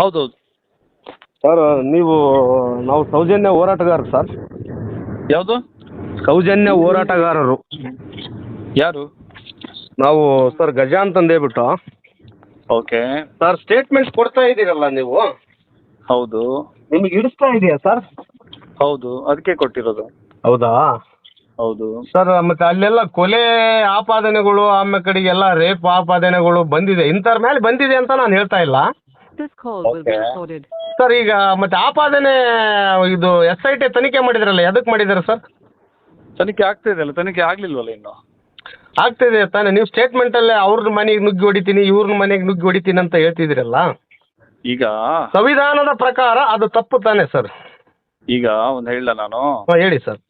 ಹೌದೌದು ಸರ್ ನೀವು ನಾವು ಸೌಜನ್ಯ ಹೋರಾಟಗಾರರು ಸರ್ ಯಾವುದು? ಸೌಜನ್ಯ ಹೋರಾಟಗಾರರು. ಯಾರು? ನಾವು ಸರ್ ಗಜ ಅಂತಂದೇಳ್ಬಿಟ್ಟು ಓಕೆ. ಸರ್ ಸ್ಟೇಟ್ಮೆಂಟ್ಸ್ ಕೊಡ್ತಾ ಇದ್ದೀರಲ್ಲ ನೀವು? ಹೌದು. ನಿಮಗೆ ಹಿಡಿಸ್ತಾ ಇದೆಯಾ ಸರ್ ಹೌದು ಅದಕ್ಕೆ ಕೊಟ್ಟಿರೋದು. ಹೌದಾ? ಹೌದು. ಸರ್ ಮತ್ತೆ ಅಲ್ಲೆಲ್ಲ ಕೊಲೆ ಆಪಾದನೆಗಳು ಆಮೇಲೆ ಕಡೆಗೆಲ್ಲ ರೇಪ್ ಆಪಾದನೆಗಳು ಬಂದಿದೆ. ಇಂಥವ್ರ ಮೇಲೆ ಬಂದಿದೆ ಅಂತ ನಾನು ಹೇಳ್ತಾ ಇಲ್ಲ. This call will be Okay. Sir ಈಗ ಮತ್ತೆ ಆಪಾದನೆ ಇದು ಎಸ್ ಐ ಟಿ ತನಿಖೆ ಮಾಡಿದ್ರಲ್ಲ ಎದಕ್ಕೆ ಮಾಡಿದ್ದಾರೆ ಸರ್ ತನಿಖೆ ಆಗ್ತಾ ಇದೆಯಲ್ಲ ತನಿಖೆ ಆಗ್ಲಿಲ್ವಲ್ಲ ಇನ್ನು? ಆಗ್ತಿದೆ ತಾನೆ ನೀವು ಸ್ಟೇಟ್ಮೆಂಟಲ್ಲೇ ಅವ್ರ ಮನೆಗೆ ನುಗ್ಗಿ ಹೊಡಿತೀನಿ ಇವ್ರ ಮನೆಗೆ ನುಗ್ಗಿ ಹೊಡಿತೀನಿ ಅಂತ ಹೇಳ್ತಿದ್ದೀರಲ್ಲ? ಈಗ? ಸಂವಿಧಾನದ ಪ್ರಕಾರ ಅದು ತಪ್ಪು ತಾನೆ ಸರ್ ಈಗ ಒಂದು ಹೇಳ ನಾನು? ಹಾಂ ಹೇಳಿ ಸರ್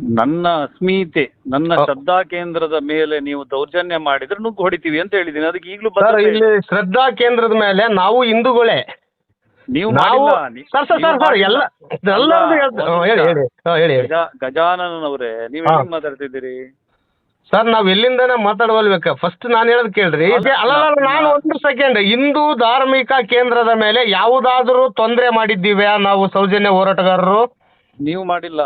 ನನ್ನ ಅಸ್ಮಿತೆ ನನ್ನ ಶ್ರದ್ಧಾ ಕೇಂದ್ರದ ಮೇಲೆ ನೀವು ದೌರ್ಜನ್ಯ ಮಾಡಿದ್ರೆ ನುಗ್ಗು ಹೊಡಿತೀವಿ ಅಂತ ಹೇಳಿದೀನಿ ಅದಕ್ಕೆ ಈಗಲೂ ಸರ್ ಇಲ್ಲಿ ಶ್ರದ್ಧಾ ಕೇಂದ್ರದ ಮೇಲೆ ನಾವು ಹಿಂದೂಗಳೇ. ನೀವು ನಾವು ಮಾಡಿಲ್ಲ. ನೀ- ಸರ್ ಸರ್ ನೀವು ಸರ್ ಎಲ್ಲ. ಎಲ್ಲರದ್ದು ಹೇಳ್ತ- ಹೇಳಿ. ಹೇಳಿ. ಹೇಳಿ ನೀವು ಹಾ. ಹೇಗೆ ಮಾತಾಡ್ತಿದ್ದೀರಿ? ಸರ್ ನಾವ್ ಎಲ್ಲಿಂದನೇ ಮಾತಾಡವಲ್ಬೇಕ? ಫಸ್ಟ್ ನಾನು ಹೇಳದ್ ಕೇಳ್ರಿ. ಅಲ್ಲ, ಅಲ್ಲ ಅಲ್ಲ, ನಾ- ನಾನು ಒಂದು ಸೆಕೆಂಡ್ ಹಿಂದೂ ಧಾರ್ಮಿಕ ಕೇಂದ್ರದ ಮೇಲೆ ಯಾವುದಾದ್ರೂ ತೊಂದರೆ ಮಾಡಿದ್ದೀವ್ಯಾ ನಾವು ಸೌಜನ್ಯ ಹೋರಾಟಗಾರರು? ನೀವು ಮಾಡಿಲ್ಲ.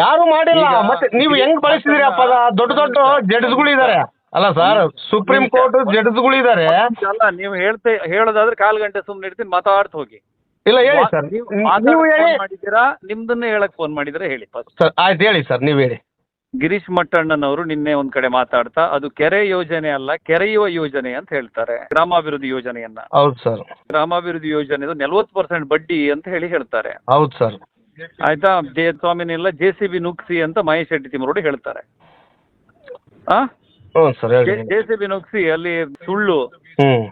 ಯಾರು ಮಾಡಿಲ್ಲ. ಈಗ ಮತ್ತೆ ನೀವು ಹೆಂಗ್ ಬಳಸಿದಿರಿ ಪದ ದೊಡ್ಡ ದೊಡ್ಡ ಜಡ್ಜ್ಗಳಿದ್ದಾರೆ. ಅಲ್ಲ ಸರ್ ಸುಪ್ರೀಂ ಕೋರ್ಟ್ ಜಡ್ಜ್ಗಳಿದ್ದಾರೆ. ಅಲ್ಲ ನೀವು ಹೇಳ್ತೆ ಹೇಳೋದಾದ್ರೆ ಕಾಲ್ ಗಂಟೆ ಸುಮ್ಮನೆ ಇರ್ತೀನಿ ಮಾತಾಡ್ತಾ ಹೋಗಿ. ಇಲ್ಲ ಹೇಳಿ ಸರ್. ನೀವು ಮಾಡಿದೀರಾ ನಿಮ್ದನ್ನ ಹೇಳಿ. ಫೋನ್ ಮಾಡಿದ್ದೀರಾ? ನಿಮ್ದನ್ನೇ ಹೇಳಕ್ ಫೋನ್ ಮಾಡಿದ್ರೆ ಹೇಳಿ ಫಸ್ಟ್ ಸರ್ ಆಯ್ತು ಹೇಳಿ ಸರ್ ನೀವು ಹೇಳಿ. ಗಿರೀಶ್ ಮಟ್ಟಣ್ಣನವರು ನಿನ್ನೆ ಒಂದ್ ಕಡೆ ಮಾತಾಡ್ತಾ ಅದು ಕೆರೆ ಯೋಜನೆ ಅಲ್ಲ ಕೆರೆಯುವ ಯೋಜನೆ ಅಂತ ಹೇಳ್ತಾರೆ ಗ್ರಾಮಾಭಿವೃದ್ಧಿ ಯೋಜನೆಯನ್ನ. ಹೌದು ಸರ್. ಗ್ರಾಮಾಭಿವೃದ್ಧಿ ಯೋಜನೆದು ನಲ್ವತ್ತು ಪರ್ಸೆಂಟ್ ಬಡ್ಡಿ ಅಂತ ಹೇಳಿ ಹೇಳ್ತಾರೆ. ಹೌದು ಸರ್. ಆಯ್ತಾ? ಜೆ ಸ್ವಾಮಿನಿಲ್ಲ ಜೆ ಸಿ ಬಿ ನುಗ್ಸಿ ಅಂತ ಮಹೇಶ್ ಶೆಟ್ಟಿ ತಿಮ್ಮರೋಡಿ ಹೇಳ್ತಾರೆ. ಆ? ಜೆ ಸಿ ಬಿ ನುಗ್ಸಿ ಅಲ್ಲಿ ಸುಳ್ಳು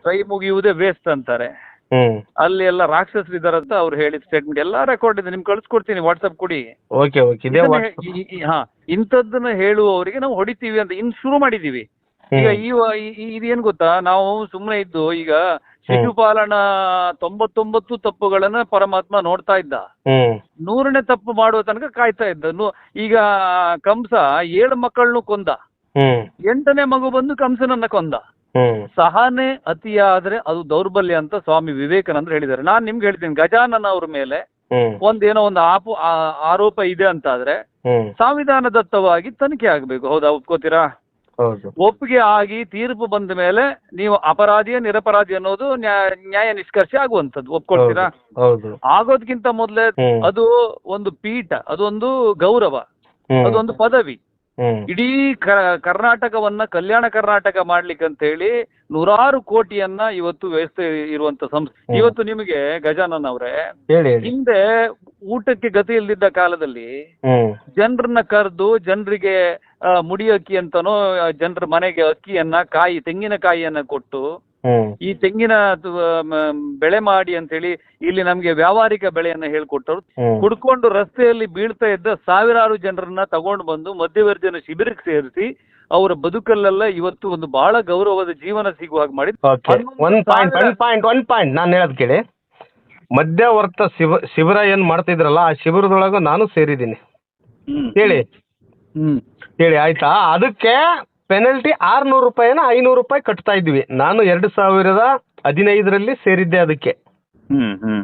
ಕೈ ಮುಗಿಯುವುದೇ ವೇಸ್ಟ್ ಅಂತಾರೆ. ಅಲ್ಲಿ ಎಲ್ಲ ರಾಕ್ಷಸರು ಇದಾರಂತ ಅಂತ ಅವ್ರು ಹೇಳಿದ ಸ್ಟೇಟ್ಮೆಂಟ್ ಎಲ್ಲಾ ರೆಕಾರ್ಡ್ ಇದೆ ನಿಮ್ಗೆ ಕಳ್ಸ್ಕೊಡ್ತೀನಿ ವಾಟ್ಸ್ಆಪ್ ಕೊಡಿ. Okay okay. ಹೇ- ಇಂಥದ್ದನ್ನ ಹೇಳುವವರಿಗೆ ನಾವು ಹೊಡಿತೀವಿ ಅಂತ ಇನ್ ಶುರು ಮಾಡಿದೀವಿ ಈಗ ಈ- ಇದೇನ್ ಗೊತ್ತಾ? ನಾವು ಸುಮ್ಮನೆ ಇದ್ದು ಈಗ ಶಿಶುಪಾಲನ ತೊಂಬತ್ತೊಂಬತ್ತು ತಪ್ಪುಗಳನ್ನ ಪರಮಾತ್ಮ ನೋಡ್ತಾ ಇದ್ದ. ನೂರನೇ ತಪ್ಪು ಮಾಡುವ ತನಕ ಕಾಯ್ತಾ ಇದ್ದನು ಈಗ ಕಂಸ ಏಳು ಮಕ್ಕಳನ್ನು ಕೊಂದ. ಎಂಟನೇ ಮಗು ಬಂದು ಕಂಸನನ್ನ ಕೊಂದ. ಸಹನೆ ಅತಿಯಾದ್ರೆ ಅದು ದೌರ್ಬಲ್ಯ ಅಂತ ಸ್ವಾಮಿ ವಿವೇಕಾನಂದರು ಹೇಳಿದ್ದಾರೆ. ನಾನು ನಿಮ್ಗೆ ಹೇಳ್ತೀನಿ ಗಜಾನನ ಅವ್ರ ಮೇಲೆ ಒಂದೇನೋ ಒಂದು ಆಪು ಆರೋಪ ಇದೆ ಅಂತಾದ್ರೆ ಸಂವಿಧಾನದತ್ತವಾಗಿ ತನಿಖೆ ಆಗ್ಬೇಕು. ಹೌದಾ ಒಪ್ಕೋತೀರಾ? ಹೌದು. ಒಪ್ಪಿಗೆ ಆಗಿ ತೀರ್ಪು ಬಂದ ಮೇಲೆ ನೀವು ಅಪರಾಧಿಯ ನಿರಪರಾಧಿ ಅನ್ನೋದು ನ್ಯಾಯ ನ್ಯಾಯ ಆಗುವಂತದ್ದು ಒಪ್ಕೊಳ್ತೀರಾ? ಹೌದು ಆಗೋದ್ಕಿಂತ ಮೊದಲೇ ಅದು ಒಂದು ಪೀಠ ಅದೊಂದು ಗೌರವ. ಅದೊಂದು ಪದವಿ. ಇಡೀ ಕರ್ನಾಟಕವನ್ನ ಕಲ್ಯಾಣ ಕರ್ನಾಟಕ ಮಾಡ್ಲಿಕ್ಕೆ ಅಂತ ಹೇಳಿ ನೂರಾರು ಕೋಟಿಯನ್ನ ಇವತ್ತು ವ್ಯವಸ್ಥೆ ಇರುವಂತ ಸಂಸ್ಥೆ. ಇವತ್ತು ನಿಮಗೆ ಗಜಾನನ್ ಅವರೇ ಹೇಳಿ ಹೇಳಿ. ಹಿಂದೆ ಊಟಕ್ಕೆ ಗತಿ ಇಲ್ದಿದ್ದ ಕಾಲದಲ್ಲಿ ಹ್ಮ್. ಜನರನ್ನ ಕರೆದು ಜನರಿಗೆ ಮುಡಿ ಅಕ್ಕಿ ಅಂತನೋ ಜನರ ಮನೆಗೆ ಅಕ್ಕಿಯನ್ನ ಕಾಯಿ ತೆಂಗಿನಕಾಯಿಯನ್ನ ಕೊಟ್ಟು ಹ್ಮ್. ಈ ತೆಂಗಿನ ತು- ಮ- ಬೆಳೆ ಮಾಡಿ ಅಂತೇಳಿ ಇಲ್ಲಿ ನಮ್ಗೆ ವ್ಯಾವಹಾರಿಕ ಬೆಳೆಯನ್ನ ಹೇಳ್ಕೊಟ್ಟರು ಹ್ಮ್. ಕುಡ್ಕೊಂಡು ರಸ್ತೆಯಲ್ಲಿ ಬೀಳ್ತಾ ಇದ್ದ ಸಾವಿರಾರು ಜನರನ್ನ ತಗೊಂಡು ಬಂದು ಮಧ್ಯವರ್ಜನ ಶಿಬಿರಕ್ಕೆ ಸೇರಿಸಿ ಅವರ ಬದುಕಲ್ಲೆಲ್ಲ ಇವತ್ತು ಒಂದು ಬಹಳ ಗೌರವದ ಜೀವನ ಸಿಗುವ ಹಾಗೆ ಮಾಡಿ ಪಾಯಿಂಟ್ ಪಾಯಿಂಟ್ ಪಾಯಿಂಟ್ ನಾನು ಹೇಳದ್ ಕೇಳಿ. ಮಧ್ಯವರ್ತ ಶಿವ ಶಿಬಿರ ಏನ್ ಮಾಡ್ತಿದ್ರಲ್ಲ ಆ ಶಿಬಿರದೊಳಗ ನಾನು ಸೇರಿದ್ದೀನಿ. ಹೇಳಿ. ಹೇಳಿ ಆಯ್ತಾ? ಅದಕ್ಕೆ ಪೆನಲ್ಟಿ ಆರ್ನೂರು ರೂಪಾಯಿನ ಐನೂರು ರೂಪಾಯಿ ಕಟ್ತಾ ಇದ್ವಿ. ನಾನು ಎರಡು ಸಾವಿರದ ಹದಿನೈದರಲ್ಲಿ ಸೇರಿದ್ದೆ ಅದಕ್ಕೆ.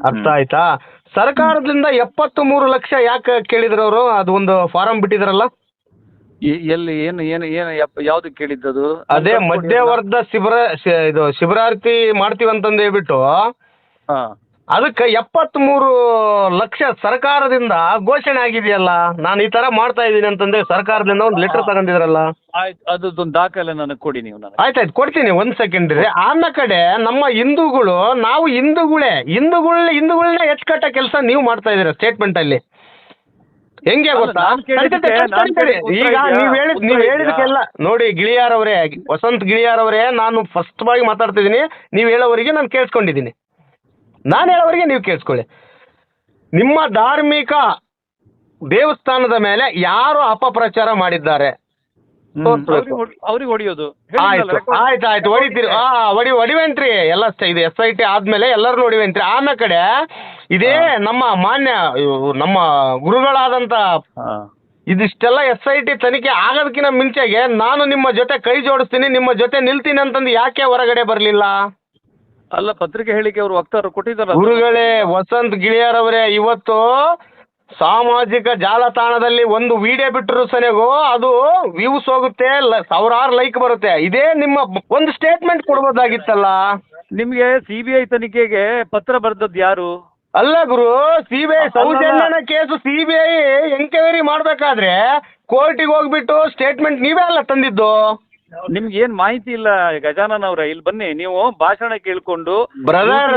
ಅರ್ಥ ಆಯ್ತಾ? ಸರ್ಕಾರದಿಂದ ಎಪ್ಪತ್ತು ಮೂರು ಲಕ್ಷ ಯಾಕೆ ಕೇಳಿದ್ರು ಅವರು ಅದು ಒಂದು ಫಾರಂ ಬಿಟ್ಟಿದ್ರಲ್ಲ? ಎ- ಎಲ್ಲಿ ಏನು ಏನು ಏನು ಯಾವ್ದು ಕೇಳಿದ್ದದು? ಅದೇ ಮಧ್ಯವರ್ಧ ಶಿಬಿರ ಶಿ- ಇದು ಶಿಬಿರಾರ್ಥಿ ಮಾಡ್ತೀವಿ ಅಂತಂದು ಹೇಳ್ಬಿಟ್ಟು ಹಾ. ಅದಕ್ಕೆ ಎಪ್ಪತ್ಮೂರು ಲಕ್ಷ ಸರ್ಕಾರದಿಂದ ಘೋಷಣೆ ಆಗಿದೆಯಲ್ಲ ನಾನು ಈ ತರ ಮಾಡ್ತಾ ಇದ್ದೀನಿ ಅಂತಂದ್ರೆ ಸರ್ಕಾರದಿಂದ ಒಂದು ಲೆಟರ್ ತಗೊಂಡಿದ್ರಲ್ಲ? ಆಯ್ತು ಅದೊಂದು ದಾಖಲೆ ನನಗೆ ಕೊಡಿ ನೀವು ನನಗೆ. ಆಯ್ತಾಯ್ತು ಕೊಡ್ತೀನಿ ಒಂದ್ ಸೆಕೆಂಡ್ ರೀ ಆನ ಕಡೆ ನಮ್ಮ ಹಿಂದೂಗಳು ನಾವು ಹಿಂದೂಗಳೇ ಹಿಂದೂಗಳ ಹಿಂದೂಗಳನ್ನ ಕಟ್ಟೋ ಕೆಲಸ ನೀವು ಮಾಡ್ತಾ ಇದ್ದೀರಾ ಸ್ಟೇಟ್ಮೆಂಟ್ ಅಲ್ಲಿ. ಹೆಂಗೆ ಗೊತ್ತಾ? ನಾನ್ ಕೇಳಿದ್ದಕ್ಕೆ- ನಾನ್ ಈಗ ಉತ್ತರ ನೀವು ಹೇಳಿದ್ ನೀವ್ ಇದೆಯಾ? ಹೇಳಿದಕ್ಕೆಲ್ಲ ನೋಡಿ ಗಿಳಿಯಾರವರೇ ವಸಂತ್ ಗಿಳಿಯಾರವರೇ ನಾನು ಫಸ್ಟ್ ಬಾಗಿ ಮಾತಾಡ್ತಿದ್ದೀನಿ. ನೀವ್ ಹೇಳೋವರಿಗೆ ನಾನು ಕೇಳಿಸ್ಕೊಂಡಿದ್ದೀನಿ. ನಾನು ಹೇಳೋವರಿಗೆ ನೀವು ಕೇಳಿಸ್ಕೊಳ್ಳಿ. ನಿಮ್ಮ ಧಾರ್ಮಿಕ ದೇವಸ್ಥಾನದ ಮೇಲೆ ಯಾರು ಅಪಪ್ರಚಾರ ಮಾಡಿದ್ದಾರೆ? ತೋರ್ಸ್ಬೇಕು. ಅವ್ರಿಗೆ ಹೊಡಿಯೋದು. ಆಯ್ತು. ಹೇಳಿದ್ನಲ್ಲ, record- ಆಯ್ತು ಆಯ್ತು. ಹೊಡಿತೀರಿ. ಹಾ ಹೊಡಿ ಹೊಡಿವೆಂತ್ರಿ. ಎಲ್ಲ ಸ- ಇದು ಎಸ್ ಐ ಟಿ ಆದ್ಮೇಲೆ ಎಲ್ಲರೂ ಹೊಡಿವೆಂತ್ರಿ. ಆಮೇಲೆ ಕಡೆ ಇದೇ ನಮ್ಮ ಮಾನ್ಯ ಇವ್ರು ನಮ್ಮ ಗುರುಗಳಾದಂತ. ಇದಿಷ್ಟೆಲ್ಲ ಎಸ್ ಐ ಟಿ ತನಿಖೆ ಆಗೋದಕ್ಕಿಂತ ಮುಂಚೆಗೆ ನಾನು ನಿಮ್ಮ ಜೊತೆ ಕೈ ಜೋಡಿಸ್ತೀನಿ ನಿಮ್ಮ ಜೊತೆ ನಿಲ್ತೀನಿ ಅಂತಂದು ಯಾಕೆ ಹೊರಗಡೆ ಬರಲಿಲ್ಲ? ಅಲ್ಲ ಪತ್ರಿಕೆ ಹೇಳಿಕೆ ಅವರು ವಕ್ತಾರರು ಕೊಟ್ಟಿದ್ದಾರೆ ಗುರುಗಳೇ ವಸಂತ್ ಗಿಳಿಯರ್ ಅವರೇ ಇವತ್ತು ಸಾಮಾಜಿಕ ಜಾಲತಾಣದಲ್ಲಿ ಒಂದು ವಿಡಿಯೋ ಬಿಟ್ಟರು ಸನೆಗೂ ಅದು ವ್ಯೂಸ್ ಹೋಗುತ್ತೆ ಸಾವಿರಾರು ಲೈಕ್ ಬರುತ್ತೆ. ಇದೇ ನಿಮ್ಮ ಒಂದು ಸ್ಟೇಟ್ಮೆಂಟ್ ಕೊಡ್ಬೋದಾಗಿತ್ತಲ್ಲ? ನಿಮ್ಗೆ ಸಿ ಬಿ ಐ ತನಿಖೆಗೆ ಪತ್ರ ಬರೆದದ್ದು ಯಾರು? ಅಲ್ಲ ಗುರು ಸಿಬಿಐ ಸೌಜನ್ಯನ ಕೇಸು ಸಿಬಿಐ ಎಂಕ್ವೈರಿ ಮಾಡ್ಬೇಕಾದ್ರೆ ಕೋರ್ಟಿಗೆ ಹೋಗ್ಬಿಟ್ಟು ಸ್ಟೇಟ್ಮೆಂಟ್ ನೀವೇ ಅಲ್ಲ ತಂದಿದ್ದು. ನಿಮ್ಗೆ ಏನ್ ಮಾಹಿತಿ ಇಲ್ಲ ಗಜಾನನ್ ಅವ್ರ ಇಲ್ಲಿ ಬನ್ನಿ ನೀವು ಭಾಷಣ ಕೇಳ್ಕೊಂಡು ಬ್ರದರ್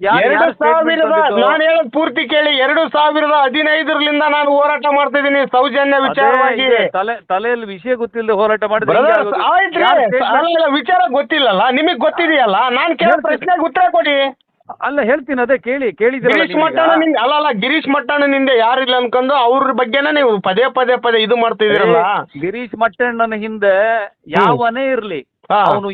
ಎರಡು ಸಾವಿರದ? ನಾನು ಹೇಳೋದು ಪೂರ್ತಿ ಕೇಳಿ ಎರಡು ಸಾವಿರದ ಹದಿನೈದರಲ್ಲಿಂದ ನಾನು ಹೋರಾಟ ಮಾಡ್ತಾ ಇದ್ದೀನಿ ಸೌಜನ್ಯ ವಿಚಾರವಾಗಿ. ತಲೆ ತಲೆಯಲ್ಲಿ ವಿಷಯ ಗೊತ್ತಿಲ್ಲದೆ ಹೋರಾಟ ಮಾಡಿದ್ರೆ ವಿಚಾರ ಗೊತ್ತಿಲ್ಲಲ್ಲ ನಿಮಗ್ ಗೊತ್ತಿದೆಯಲ್ಲ? ನಾನು ಕೇಳೋ. ಪ್ರಶ್ನೆಗೆ ಉತ್ತರ ಕೊಡಿ. ಅಲ್ಲ ಹೇಳ್ತೀನಿ ಅದೇ ಕೇಳಿ ಕೇಳಿ ಗಿರೀಶ್ ಮಟ್ಟಣ ನಿಂದ ಅಲ್ಲ ಅಲ್ಲ ಗಿರೀಶ್ ಮಟ್ಟಣ್ಣನಿಂದ ಯಾರಿಲ್ಲ ಅನ್ಕೊಂಡು ಅವ್ರ ಬಗ್ಗೆನೇ ನೀವು ಪದೇ ಪದೇ ಪದೇ ಇದು ಮಾಡ್ತಿದ್ದೀರಲ್ಲ? ಗಿರೀಶ್ ಮಟ್ಟಣ್ಣನ ಹಿಂದೆ ಯಾವನೇ ಇರ್ಲಿ. ಹಾ. ಅವನು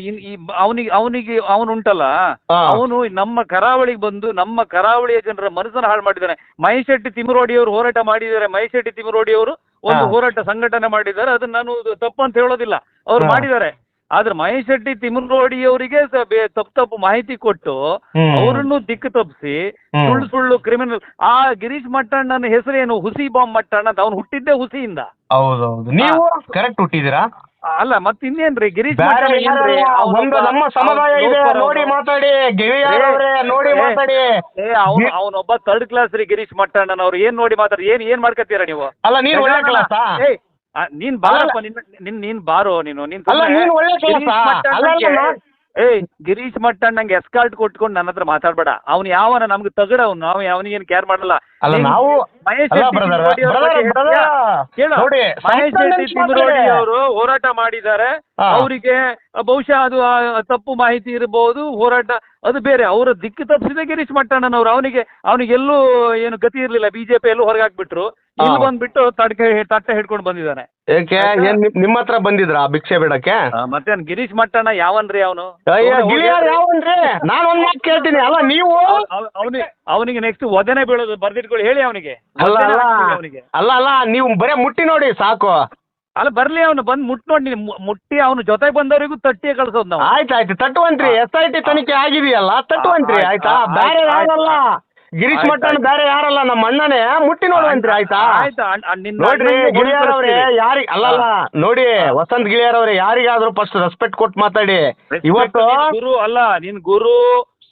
ಅವನಿಗೆ ಅವನಿಗೆ ಅವನು ಉಂಟಲ್ಲ? ಹಾ. ಅವನು ನಮ್ಮ ಕರಾವಳಿಗೆ ಬಂದು ನಮ್ಮ ಕರಾವಳಿಯ ಜನರ ಮನಸ್ಸನ್ನು ಹಾಳು ಮಾಡಿದ್ದಾನೆ. ಮಹಿಶೆಟ್ಟಿ ಶೆಟ್ಟಿ ತಿಮರೋಡಿ ಅವರು ಹೋರಾಟ ಮಾಡಿದ್ದಾರೆ. ಮಹಿಶೆಟ್ಟಿ ಶೆಟ್ಟಿ ತಿಮರೋಡಿ ಅವರು ಒಂದು ಹಾ. ಹೋರಾಟ ಸಂಘಟನೆ ಮಾಡಿದ್ದಾರೆ. ಅದನ್ನ ನಾನು ತಪ್ಪು ಅಂತ ಹೇಳೋದಿಲ್ಲ. ಅವ್ರು ಹಾ. ಮಾಡಿದ್ದಾರೆ. ಆದ್ರೆ ಮಹೇಶ್ ಶೆಟ್ಟಿ ತಿಮರೋಡಿ ಅವರಿಗೆ ತಪ್ಪು ತಪ್ಪು ಮಾಹಿತಿ ಕೊಟ್ಟು. ಅವರನ್ನು ದಿಕ್ಕು ತಪ್ಪಿಸಿ ಸುಳ್ಳು ಸುಳ್ಳು ಕ್ರಿಮಿನಲ್ ಆ ಗಿರೀಶ್ ಮಟ್ಟಣ್ಣನ ಏನು ಹುಸಿ ಬಾಂಬ್ ಮಟ್ಟಣ್ಣ ಅಂತ ಅವ್ನು ಹುಟ್ಟಿದ್ದೇ ಹುಸಿಯಿಂದ. ಹೌದೌದು. ನೀವು ಕರೆಕ್ಟ್ ಹುಟ್ಟಿದಿರಾ ಅಲ್ಲ ಮತ್ ಇನ್ನೇನ್ರಿ ಗಿರೀಶ್ ನಮ್ಮ ಸಮುದಾಯ ಇದೆ ನೋಡಿ. ಮಾತಾಡಿ ನೋಡಿ ಮಾತಾಡಿ. ಅವನು ಅವನೊಬ್ಬ ಥರ್ಡ್ ಕ್ಲಾಸ್ ರೀ ಗಿರೀಶ್ ಮಟ್ಟಣ್ಣನವ್ರು. ಏನ್ ನೋಡಿ ಮಾತಾಡಿ ಏನ್ ಏನ್ ಮಾಡ್ಕತ್ತೀರಾ ನೀವು? ಅಲ್ಲ ನೀನ್ ಒಳ್ಳೆ ಕ್ಲಾಸ್ ನೀನ್ ಬಾರಪ್ಪ ನಿನ್ ನಿನ್ ನೀನ್ ಬಾರೋ ನೀನು. ನೀನ್ ಒಳ್ಳೆ ಗಿರೀಶ್ ಮಟ್ಟ ನಂಗೆ ಎಸ್ಕಾರ್ಟ್ ಕೊಟ್ಕೊಂಡು ನನ್ನ ಹತ್ರ ಮಾತಾಡ್ಬೇಡ. ಅವ್ನು ಯಾವನ ನಮ್ಗೆ ತಗಡ ಅವ್ನು ನಾವು ಅವನಿಗೇನು ಕೇರ್ ಮಾಡಲ್ಲ. ನಾವು ಮಹೇಶ್ ಅಲ್ಲ ಶೆಟ್ಟಿ ಅವ್ರ ಬ್ರದರ್ ಬಗ್ಗೆ ಬ್ರದರ್ ಹೇಳ್ತೀಯಾ? ಕೇಳು. ನೋಡಿ ಮಹೇಶ್ ಸಂಸ್ಕರಣೆ ಶೆಟ್ಟಿ ತಿಮ್ಮರೋಡಿ ಮಾತಾಡಿ. ಅವರು ಹೋರಾಟ ಮಾಡಿದ್ದಾರೆ. ಹಾ. ಅವರಿಗೆ ಬಹುಶಃ ಅದು ಆ, ತಪ್ಪು ಮಾಹಿತಿ ಇರಬಹುದು ಹೋರಾಟ ಅದು ಬೇರೆ. ಅವರ ದಿಕ್ಕು ತಪ್ಪಿಸಿದ ಗಿರೀಶ್ ಮಟ್ಟಣ್ಣನವರು. ಅವನಿಗೆ ಅವನಿಗೆ ಎಲ್ಲೂ ಏನು ಗತಿ ಇರಲಿಲ್ಲ. ಬಿಜೆಪಿ ಎಲ್ಲೂ ಹೊರಗೆ ಹಾಕ್ಬಿಟ್ರು ಇಲ್ಲಿ ಹಾ. ಬಂದ್ಬಿಟ್ಟು ತಡ್ಕೆ ತಟ್ಟೆ ಹಿಡ್ಕೊಂಡು ಬಂದಿದ್ದಾನೆ. ಏಕೆ? ಏನ್ ನಿಮ್- ನಿಮ್ಮ ಹತ್ರ ಬಂದಿದ್ರಾ ಭಿಕ್ಷೆ ಬಿಡಕ್ಕೆ? ಮತ್ತೆ ಗಿರೀಶ್ ಮಟ್ಟಣ್ಣ ಯಾವನ್ರಿ ಅವನು? ಅಯ್ಯ ಗಿಳಿಯಾರ್ ಯಾವನ್ರಿ? ನಾನು ಒಂದ್ ಮಾತು ಕೇಳ್ತೀನಿ. ಅಲ್ಲ ನೀವು ಅವನಿಗೆ ಅವನಿಗೆ ನೆಕ್ಸ್ಟ್ ವದನೆ ಬೀಳೋದು ಬರ್ದಿಟ್ಕೊಳ್ಳಿ. ಹೇಳಿ ಅವನಿಗೆ. ಅಲ್ಲ ಅಲ್ಲ. ಅವನಿಗೆ. ಅಲ್ಲ ಅಲ್ಲ ನೀವು ಬರೇ ಮುಟ್ಟಿ ನೋಡಿ ಸಾಕು. ಅಲ್ಲ ಬರ್ಲಿ ಅವನು ಬಂದ್ ಮುಟ್ಟಿ ನೋಡಿ ನೀನು ಮು- ಮುಟ್ಟಿ ಅವನು ಜೊತೆ ಬಂದವರಿಗೂ ತಟ್ಟಿ ಕಳ್ಸೋದು ನಾವು. ಆಯ್ತಾಯ್ತು ತಟ್ಟುವಂತ್ರಿ ಎಸ್ ಐ ಟಿ ತನಿಖೆ ಆಗಿದೆಯಲ್ಲ ತಟ್ಟುವಂತ್ರಿ ಆಯ್ತು, ಆಯ್ತಾ? ಆಯ್ತು, ಬೇರೆ ಆಯ್ತು, ಯಾರಲ್ಲ? ಗಿರೀಶ್ ಆಯ್ತು, ಮಟ್ಟನ್ ಆಯ್ತು. ಬೇರೆ ಯಾರಲ್ಲ? ನಮ್ಮ ಅಣ್ಣನೇ ಮುಟ್ಟಿ ನೋಡುವಂತ್ರಿ ಆಯ್ತಾ ಆಯ್ತು? ಅಣ್ಣ- ಅಣ್ಣ ನಿನ್ನ ನೋಡ್ರಿ ಅಣ್ಣಂಗೆ ಗಿಳಿಯಾರ್ ಅವ್ರೆ ಹೋಗಿ ಯಾರಿಗ್ ಅಲ್ಲ ಅಲ್ಲ ನೋಡಿ ವಸಂತ್ ಗಿಳಿಯಾರ್ ಅವ್ರೆ ಯಾರಿಗಾದ್ರೂ ಫಸ್ಟ್ ರೆಸ್ಪೆಕ್ಟ್ ಕೊಟ್ಟು ಮಾತಾಡಿ. Respect ಇವತ್ತು ನೀನ್ ಗುರು ಅಲ್ಲ ನಿನ್ ಗುರು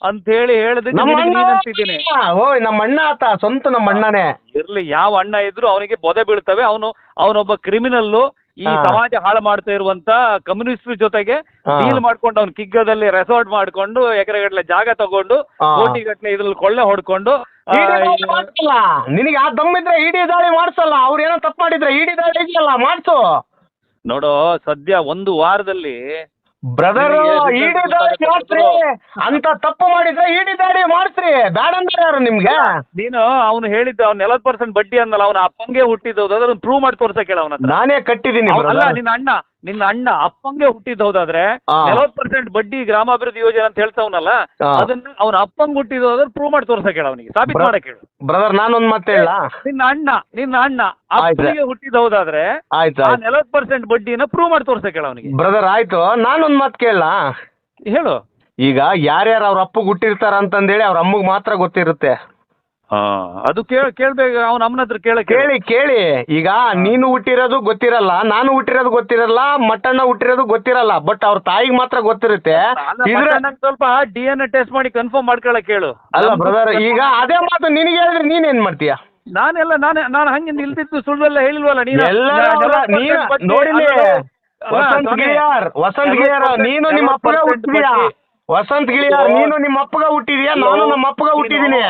ಅಂತ ಹೇಳಿ ಹೇಳಿದ್ರೆ ನಮ್ಮ ನಿನಗೆ ಅಣ್ಣ ನೀನ್ ಅಂತಿದ್ದೀನಿ. ಓಯ್ ನಮ್ಮ ಅಣ್ಣ ಆತ ಸ್ವಂತ ನಮ್ಮ ಅಣ್ಣನೇ. ಇರ್ಲಿ ಯಾವ ಅಣ್ಣ ಇದ್ರು ಅವನಿಗೆ ಬೊದೆ ಬೀಳ್ತವೆ. ಅವನು ಅವನೊಬ್ಬ ಕ್ರಿಮಿನಲ್ ಈ ಹಾ. ಸಮಾಜ ಹಾಳು ಮಾಡ್ತಾ ಇರುವಂತ ಕಮ್ಯುನಿಸ್ಟ್ ಜೊತೆಗೆ ಹಾ. ಡೀಲ್ ಮಾಡ್ಕೊಂಡು ಅವ್ನು ಕಿಗ್ಗದಲ್ಲಿ ರೆಸಾರ್ಟ್ ಮಾಡ್ಕೊಂಡು ಎಕರೆಗಟ್ಟಲೆ ಜಾಗ ತಗೊಂಡು ಹಾ. ಕೋಟಿ ಗಟ್ಟಲೆ ಇದ್ರಲ್ಲಿ ಕೊಳ್ಳೆ ಹೊಡ್ಕೊಂಡು ಆ, ಇಡಿ ದಾಳಿ ಈ- ಮಾಡ್ಸಲ್ಲ. ನಿನಗೆ ಆ ದಮ್ಮಿದ್ರೆ ಇಡಿ ದಾಳಿ ಮಾಡ್ಸಲ್ಲ. ಅವ್ರು ಏನೋ ತಪ್ಪು ಮಾಡಿದ್ರೆ ಇಡಿ ದಾಳಿ ಇದೆಯಲ್ಲ ಮಾಡ್ಸು. ನೋಡೋ ಸದ್ಯ ಒಂದು ವಾರದಲ್ಲಿ ಬ್ರದರ್ ಇಡಿ ದಾಡಿ ಮಾಡ್ಸ್ರಿ. ಅಂತ ತಪ್ಪು ಮಾಡಿದ್ರೆ ಇಡಿ ದಾಡಿ ಮಾಡ್ಸ್ರಿ. ಬೇಡ ಅಂದ್ರೆ ಯಾರು ನಿಮ್ಗೆ? ನೀನು ಅವ್ನು ಹೇಳಿದ್ದ ಅವ್ನು ನಲವತ್ತು ಪರ್ಸೆಂಟ್ ಬಡ್ಡಿ ಅಂದಲ್ಲ ಅವ್ನ ಅಪ್ಪಂಗೆ ಹುಟ್ಟಿದ್ದು ಅದನ್ನ ಪ್ರೂವ್ ಮಾಡಿ ತೋರ್ಸಕ್ಕೆ ಹೇಳ ಅವನ ನಾನೇ ಕಟ್ಟಿದ್ದೀನಿ ಅಲ್ಲ ನಿನ್ನ ಅಣ್ಣ. ನಿನ್ನ ಅಣ್ಣ ಅಪ್ಪಂಗೆ ಹುಟ್ಟಿದ್ ಹೌದಾದ್ರೆ ನಲವತ್ ಪರ್ಸೆಂಟ್ ಬಡ್ಡಿ ಗ್ರಾಮಾಭಿವೃದ್ಧಿ ಯೋಜನೆ ಅಂತ ಹೇಳ್ತಾವನಲ್ಲ. ಅದನ್ನ ಅವನ ಅಪ್ಪಂಗ್ ಹುಟ್ಟಿದ್ ಹೋದ್ರೆ ಪ್ರೂವ್ ಮಾಡಿ ತೋರ್ಸಕ್ಕೆ ಕೇಳ ಅವನಿಗೆ. ಸಾಬೀತ್ ಬ್ರ- ಕೇಳು. ಹೇಳು ಬ್ರದರ್ ನಾನೊಂದ್ ಮತ್ತೆ ಹೇಳ. ನಿನ್ನ ಅಣ್ಣ ನಿನ್ನ ಅಣ್ಣ ಆಯ್ತು. ಅಪ್ಪನಿಗೆ ಹುಟ್ಟಿದ್ ಹೌದಾದ್ರೆ ಆಯ್ತು ಆ ಆಯ್ತು. ನಲವತ್ತು ಪರ್ಸೆಂಟ್ ಬಡ್ಡಿನ ಪ್ರೂವ್ ಮಾಡಿ ತೋರ್ಸಕ್ಕೆ ಹೇಳ ಅವನಿಗೆ. ಬ್ರದರ್ ಆಯ್ತು. ನಾನೊಂದ್ ಮಾತು ಕೇಳ. ಹೇಳು. ಈಗ ಯಾರ್ಯಾರು ಅವ್ರ ಅಪ್ಪಗೆ ಹುಟ್ಟಿರ್ತಾರ ಅಂತಂದೇಳಿ ಅವ್ರ ಅಮ್ಮಗ್ ಮಾತ್ರ ಗೊತ್ತಿರುತ್ತೆ. ಅದು ಕೇಳ ಕೇಳ್ಬೇಕು ಅವ್ನ ಅಮ್ಮನ ಹತ್ರ ಕೇಳ ಕೇಳಿ. ಕೇಳಿ ಈಗ ನೀನು ಹುಟ್ಟಿರೋದು ಗೊತ್ತಿರಲ್ಲ ನಾನು ಹುಟ್ಟಿರೋದು ಗೊತ್ತಿರಲ್ಲ ಮಟ್ಟಣ್ಣ ಹುಟ್ಟಿರೋದು ಗೊತ್ತಿರಲ್ಲ ಬಟ್ ಅವ್ರ ತಾಯಿಗೆ ಮಾತ್ರ ಗೊತ್ತಿರುತ್ತೆ. ಇದ್ರ ಸ್ವಲ್ಪ ಡಿ ಎನ್ ಎ ಟೆಸ್ಟ್ ಮಾಡಿ ಕನ್ಫರ್ಮ್ ಮಾಡ್ಕೊಳಕ್ ಕೇಳು. ಅಲ್ಲ ಬ್ರದರ್ ಈಗ ಅದೇ ಮಾತು ನಿನಗೆ ಹೇಳಿದ್ರೆ ನೀನೇನ್ ಮಾಡ್ತೀಯ? ನಾನೆಲ್ಲ ನಾನು ನಾನು ಹಂಗೆ ನಿಲ್ದಿದ್ದು ಸುಳ್ಳೆಲ್ಲ ಹೇಳಿಲ್ವಲ್ಲ ನೀನು? ನೋಡಿಲಿ ವಸಂತ್ ಗಿಳಿಯಾರ್ ವಸಂತ್ ಗಿಳಿಯಾರ್ ನೀನು ನಿಮ್ಮ ಅಪ್ಪಗ 40% ಹುಟ್ಟಿದ್ಯಾ ವಸಂತ್ ಗಿಳಿಯಾರ್ ನೀನು ನಿಮ್ಮ ಅಪ್ಪಗ ಹುಟ್ಟಿದ್ಯಾ? ನಾನು ನಮ್ಮ ಅಪ್ಪಗ ಹುಟ್ಟಿದೀನಿ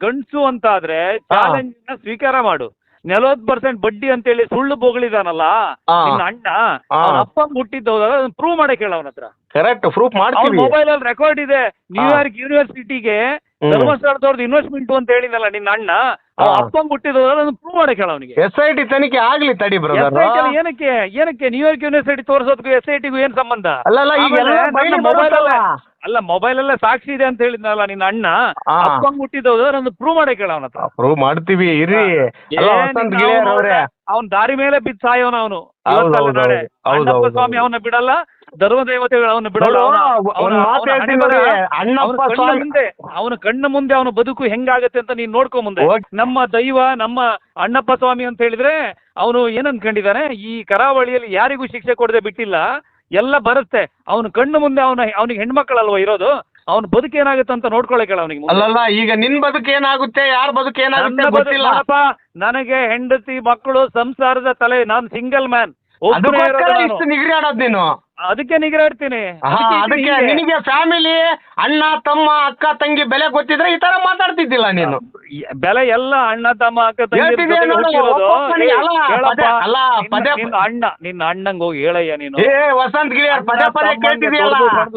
ಗಂಡ್ಸು ಅಂತಾದ್ರೆ ಚಾಲೆಂಜ್ನ ಸ್ವೀಕಾರ ಮಾಡು. ನಲವತ್ ಪರ್ಸೆಂಟ್ ಬಡ್ಡಿ ಅಂತೇಳಿ ಸುಳ್ಳು ಬೋಗಳಿದಾನಲ್ಲ ಹಾ. ನಿನ್ನ ಅಣ್ಣ ಅಪ್ಪ ಅವನ ಅಪ್ಪ ಅದನ್ನ ಪ್ರೂವ್ ಮಾಡಕ್ ಹೇಳ ಅವನ ಹತ್ರ ಕರೆಕ್ಟ್ ಪ್ರೂಫ್ ಅವ್ನ ಮಾಡ್ತೀವಿ ಮೊಬೈಲ್ ಅಲ್ಲಿ ರೆಕಾರ್ಡ್ ಇದೆ. ನ್ಯೂಯಾರ್ಕ್ ಯೂನಿವರ್ಸಿಟಿಗೆ. ಧರ್ಮಸ್ಥಳದವ್ರದ್ದು ಇನ್ವೆಸ್ಟ್ಮೆಂಟ್ ಅಂತ ಹೇಳಿದಲ್ಲ ನಿನ್ನ ಅಣ್ಣ ಬಿಟ್ಟಿದ್ರು ಅಪ್ಪಂಗ್ ಹುಟ್ಟಿದ್ದು ಪ್ರೂವ್ ಮಾಡಕ್ ಹೇಳ ಅವನಿಗೆ. ಎಸ್ ಐ ಟಿ ತನಿಖೆ ಆಗ್ಲಿ ತಡಿ ಬ್ರದರ್ ಏನಕ್ಕೆ ಏನಕ್ಕೆ ನ್ಯೂಯಾರ್ಕ್ ಯೂನಿವರ್ಸಿಟಿ ತೋರಿಸೋದಕ್ಕೂ ಎಸ್ ಐ ಟಿಗೂ ಏನ್ ಸಂಬಂಧ? ಅಲ್ಲ ಮೊಬೈಲ್ ಅಲ್ಲೇ. ಸಾಕ್ಷಿ ಇದೆ ಅಂತ ಹೇಳಿದ್ನಲ್ಲ ನಿನ್ನ ಅಣ್ಣ. ಅಪ್ಪಂಗ್ ಹುಟ್ಟಿದ್ರು ಪ್ರೂವ್ ಮಾಡಕ್ ಕೇಳ ಅವನ ಪ್ರೂವ್ ಮಾಡ್ತೀವಿ ಇರಿ ಅವನ್ ದಾರಿ ಮೇಲೆ ಬಿದ್ದು ಸಾಯೋನ ಅವನು. ಸ್ವಾಮಿ ಅವನ ಬಿಡಲ್ಲ ಧರ್ಮ ದೇವತೆಗಳು ಅವನು ಬಿಡಲ್ಲ ನೋಡು, ಅವನ- ಒಂದ್ ಅವನ- ಮಾತು ಅವನ ಹೇಳ್ತೀನಿ ಹಣೆ ಬರಹ, ಅಣ್ಣಪ್ಪ ಅವನ ಕಣ್ಣ ಸ್ವಾಮಿ- ಮುಂದೆ ಅವನ ಕಣ್ಣ ಮುಂದೆ ಅವನ ಬದುಕು ಹೆಂಗಾಗತ್ತೆ ಅಂತ ನೀನ್ ನೋಡ್ಕೊ ಮುಂದೆ. ಓಕೆ. ನಮ್ಮ ದೈವ ನಮ್ಮ ಅಣ್ಣಪ್ಪ ಸ್ವಾಮಿ ಅಂತ ಹೇಳಿದ್ರೆ ಅವನು ಏನ್ ಅನ್ಕೊಂಡಿದ್ದಾನೆ ಈ ಕರಾವಳಿಯಲ್ಲಿ ಯಾರಿಗೂ ಶಿಕ್ಷೆ ಕೊಡದೆ ಬಿಟ್ಟಿಲ್ಲ ಎಲ್ಲ ಬರುತ್ತೆ. ಅವನ ಕಣ್ಣು ಮುಂದೆ ಅವನ ಅವನಿಗೆ ಹೆಣ್ಮಕ್ಳಲ್ವ ಇರೋದು? ಅವನ ಬದುಕು ಏನಾಗುತ್ತೆ ಅಂತ ನೋಡ್ಕೊಳಕ್ಕೆ ಅವನಿಗೆ ಮುಂದೆ. ಅಲ್ಲಲ್ಲ ಈಗ ನಿನ್ ಬದುಕು ಏನಾಗುತ್ತೆ ಯಾರ ಬದುಕು ಏನಾಗುತ್ತೆ ನನ್ನ ಬದುಕು ಗೊತ್ತಿಲ್ಲ. ನೋಡಪ್ಪ, ನನಗೆ ಹೆಂಡತಿ ಮಕ್ಕಳು ಸಂಸಾರದ ತಲೆ ನಾನ್ ಸಿಂಗಲ್ ಮ್ಯಾನ್ ಇಷ್ಟು ನಿಗ್ರಿ ಆಡೋದ್ ನೀನು. ಅದಕ್ಕೆ ನಿಗ್ರಾಡ್ತೀನಿ. ಅದಕ್ಕೆ ನಿನಗೆ ಫ್ಯಾಮಿಲಿ ಅಣ್ಣ ತಮ್ಮ ಅಕ್ಕ ತಂಗಿ ಬೆಲೆ ಗೊತ್ತಿದ್ರೆ ಈ ತರ ಮಾತಾಡ್ತಿದ್ದಿಲ್ಲ ನೀನು. ಬೆಲೆ ಎಲ್ಲ ಅಣ್ಣ ತಮ್ಮ ಅಕ್ಕ ತಂಗಿ ಅಲ್ಲ, ಪದೇ- ಅಣ್ಣ ನಿನ್ನ ಅಣ್ಣಂಗ್ ಹೋಗಿ ಹೇಳಯ್ಯ ನೀನು. ಏ ವಸಂತ್ ಗಿಳಿಯರ್ ಪದೇ ಪದೇ ಕೇಳ್ತಿದ್ಯಲ್ಲ.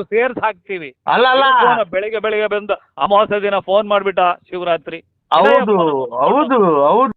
ಸೇರ್ಸ್ ಹಾಕ್ತೀವಿ ಅಲ್ಲ ಅಲ್ಲ. ಬೆಳಿಗ್ಗೆ ಬೆಳಿಗ್ಗೆ ಬಂದು ಅಮಾವಾಸ್ಯ ದಿನ ಫೋನ್ ಮಾಡ್ಬಿಟ್ಟ ಶಿವರಾತ್ರಿ. ಹೌದು ಹೌದು ಹೌದು.